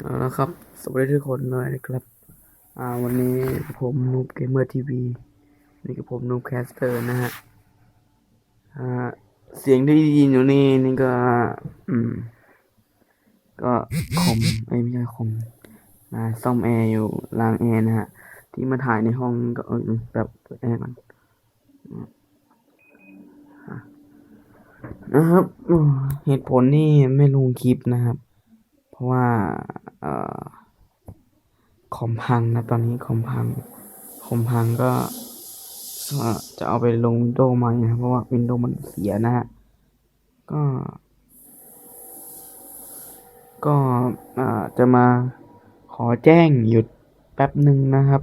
เอาละครับ สวัสดีทุกคนเลยนะครับอ่าวันนี้ผมนูบเกมเมอร์ทีวีนี่ก็ผมนูบแคสเตอร์นะฮะอ่าเสียงที่ได้ยินอยู่นี่นี่ก็ อืม ก็คอมเอ้ไม่ใช่คอมอ่าซ่อมแอร์อยู่ล้างแอร์นะฮะ ที่มาถ่ายในห้องก็เออแบบเปิดแอร์ก่อนนะครับเหตุผลนี่ไม่ลงคลิปนะครับ เพราะว่าอคอมพังนะตอนนี้คอมพัง คอมพังก็จะเอาไปลงวินโดว์ใหม่นะเพราะว่าวินโดว์มันเสียนะฮะ ก็ ก็จะมาขอแจ้งหยุดแป๊บหนึ่งนะครับ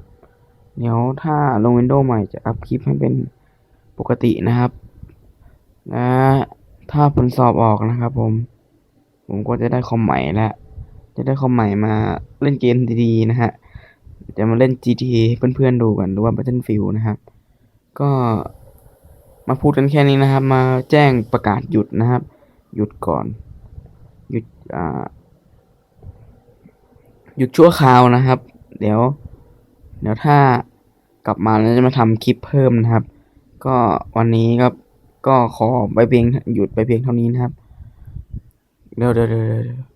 เดี๋ยวถ้าลงวินโดว์ใหม่จะอัพคลิปให้เป็นปกตินะครับและถ้าผลสอบออกนะครับผม ผมก็จะได้คอมใหม่แล้ว จะได้คอมใหม่มาเล่นเกมดีๆนะฮะจะมาเล่น GTA เพื่อนๆดูกันหรือว่า Battlefield นะครับ ก็มาพูดกันแค่นี้นะครับ มาแจ้งประกาศหยุดนะครับ หยุดก่อน หยุดอ่าหยุดชั่วคราวนะครับ เดี๋ยว เดี๋ยวถ้ากลับมาแล้วจะมาทำคลิปเพิ่มนะครับ ก็วันนี้ก็ก็ขอไปเพียงหยุดไปเพียงเท่านี้นะครับเดี๋ยวเดี๋ยว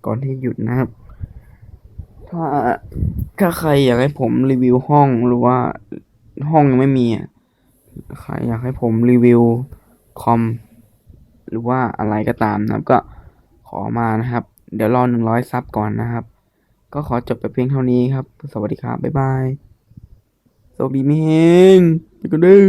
ก่อนที่หยุดนะครับ ถ้าถ้าใครอยากให้ผมรีวิวห้องหรือว่าห้องยังไม่มีอะใครอยากให้ผมรีวิวคอมหรือว่าอะไรก็ตามนะครับก็ขอมานะครับ เดี๋ยวรอหนึ่งร้อยซับก่อนนะครับ ก็ขอจบไปเพียงเท่านี้ครับ สวัสดีครับ บ๊ายบายสวัสดีไม่เฮงไปกันเด้อ